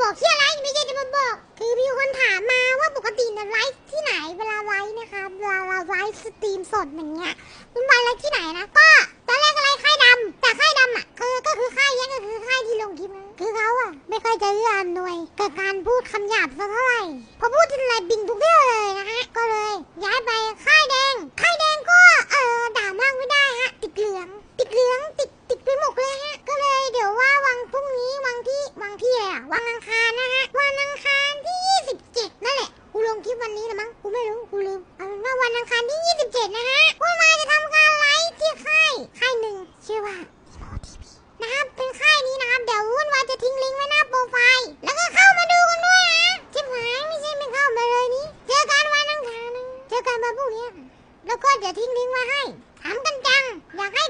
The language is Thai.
บอกที่อะไรไม่ใช่จะมาบอก คือมีคนถามมาว่าปกติเนี่ยไลฟ์ที่ไหนเวลาไลฟ์นะคะเวลาเราไลฟ์สตรีมสดอย่างเงี้ยมันไลฟ์ที่ไหนนะก็ตอนแรกอะไรค่ายดำแต่ค่ายดำอะคือก็คือค่ายยังก็คือค่ายที่ลงคลิปคือเขาอะไม่ค่อยจะเอื้ออำนวยกับการพูดคำหยาบสักเท่าไหร่พอพูดทีไรบิง วันอังคารนะฮะ วันอังคารที่ 27 นั่นแหละกูลงคลิปวันนี้ละมั้งกูไม่รู้กูลืมเอาเป็นว่าวันอังคารที่ 27 นะฮะพวกมาจะทำการไลฟ์ที่ค่ายค่ายหนึ่งชื่อว่านะครับเป็นค่ายนี้นะครับ เดี๋ยววุ้นวายจะทิ้งลิงก์ไว้หน้าโปรไฟล์ แล้วก็เข้ามาดูกันด้วยนะชิบหายไม่ใช่ไม่เข้ามาเลยนี้เจอกันวันอังคารนะเจอกันมาพรุ่งนี้แล้วก็เดี๋ยวทิ้งลิงก์มาให้ถามกันจังอยากให้